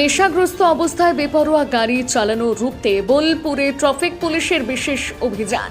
নেশাগ্রস্ত অবস্থায় বেপরোয়া গাড়ি চালানো রুখতে বোলপুরে ট্রাফিক পুলিশের বিশেষ অভিযান।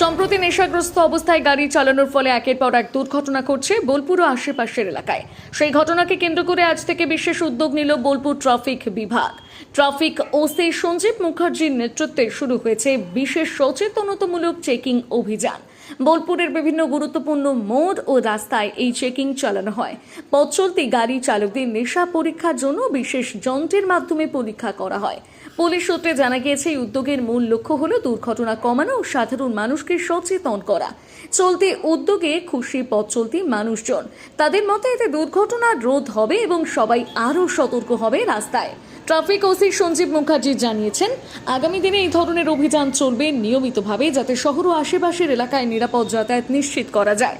সম্প্রতি নেশাগ্রস্ত অবস্থায় গাড়ি চালানোর ফলে একের পর এক দুর্ঘটনা ঘটছে বোলপুর ও আশেপাশের এলাকায়। সেই ঘটনাকে কেন্দ্র করে আজ থেকে বিশেষ উদ্যোগ নিল বোলপুর ট্রাফিক বিভাগ। ট্রাফিক ওসি সঞ্জীব মুখার্জির নেতৃত্বে শুরু হয়েছে বিশেষ সচেতনতামূলক চেকিং অভিযান। বোলপুরের বিভিন্ন গুরুত্বপূর্ণ মোড় ও রাস্তায় এই চেকিং চালানো হয়। পথ চলতি গাড়ি চালকদের নেশা পরীক্ষার জন্য বিশেষ যন্ত্রের মাধ্যমে পরীক্ষা করা হয়। পুলিশ সূত্রে জানা গিয়েছে, এই উদ্যোগের মূল লক্ষ্য হল দুর্ঘটনা কমানো ও সাধারণ মানুষকে সচেতন করা। চলতি উদ্যোগে খুশি পথ চলতি মানুষজন। তাদের মতে, এতে দুর্ঘটনা রোধ হবে এবং সবাই আরও সতর্ক হবে রাস্তায়। ট্রাফিক ওসি সঞ্জীব মুখার্জি জানিয়েছেন, আগামী দিনে এই ধরনের অভিযান চলবে নিয়মিতভাবে যাতে শহর ও আশেপাশের এলাকায় নিরাপদ যাতায়াত নিশ্চিত করা যায়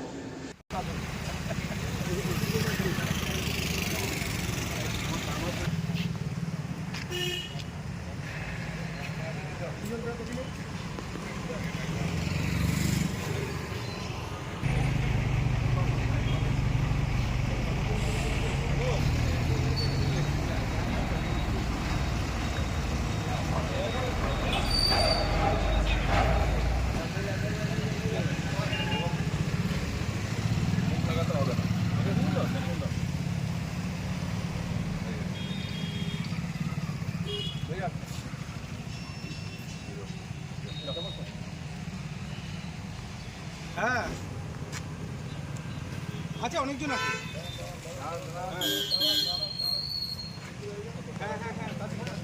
হ্যাঁ আচ্ছা অনেকজন আছে। হ্যাঁ হ্যাঁ হ্যাঁ তাতে কথা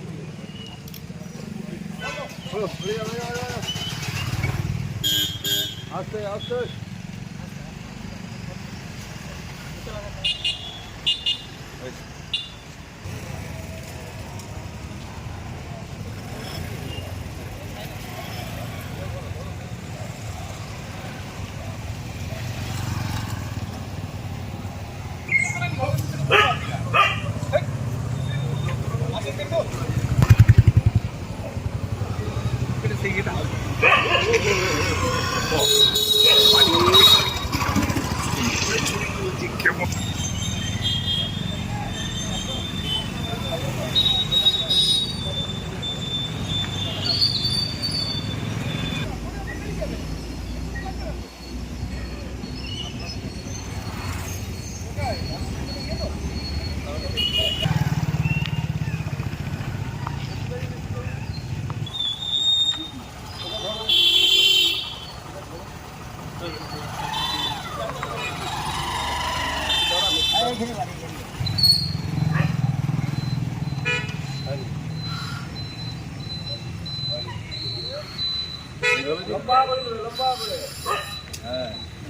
Oh.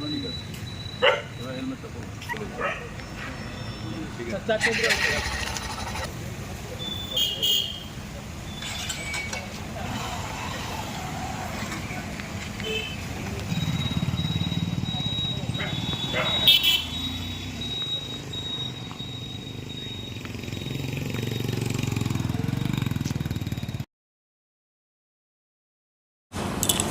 বলি। আস্তে আস্তে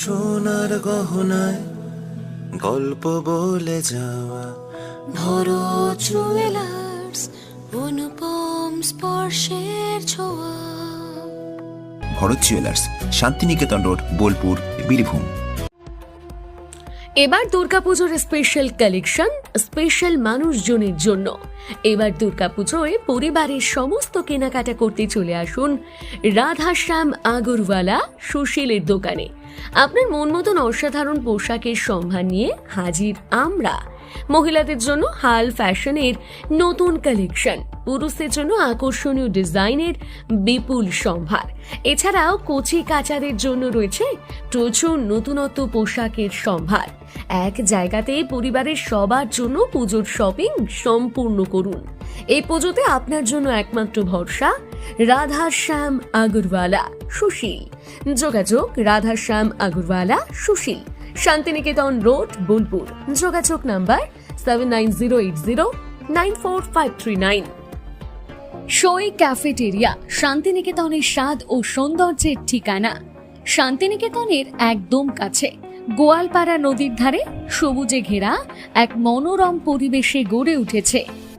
সোনার গহনায় গল্প বলে যাওয়া। ভরো জুয়েলার্স অনুপম স্পর্শের ছোঁয়া। Bharat jewellers Santiniketan road Bolpur Birbhum. এবার দুর্গাপুজোর স্পেশাল কালেকশন স্পেশাল মানুষজনের জন্য। এবার দুর্গাপুজোয় পরিবারের সমস্ত কেনাকাটা করতে চলে আসুন রাধাশ্যাম আগরওয়ালা সুশীলের দোকানে। আপনার মন মতন অসাধারণ পোশাকের সম্ভার নিয়ে হাজির আমরা। মহিলাদের জন্য হাল ফ্যাশনের নতুন কালেকশন, পুরুষদের জন্য আকর্ষণীয় ডিজাইনের বিপুল সম্ভার। এছাড়াও কচি কাচাদের জন্য রয়েছে প্রচুর নতুনত্ব পোশাকের সম্ভার। এক জায়গাতে পরিবারের সবার জন্য পুজোর শপিং সম্পূর্ণ করুন। এই পুজোতে আপনার জন্য একমাত্র ভরসা রাধাশ্যাম আগরওয়ালা সুশীল। যোগাযোগ রাধাশ্যাম আগরওয়ালা সুশীল। শান্তিনিকেতন রোড, বোলপুর। যোগাযোগ number seven nine zero eight zero nine four five three nine Soi cafeteria শান্তিনিকেতনের স্বাদ ও সৌন্দর্যের ঠিকানা। শান্তিনিকেতনের একদম কাছে, গোয়ালপাড়া নদীর ধারে সবুজে ঘেরা এক মনোরম পরিবেশে গড়ে উঠেছে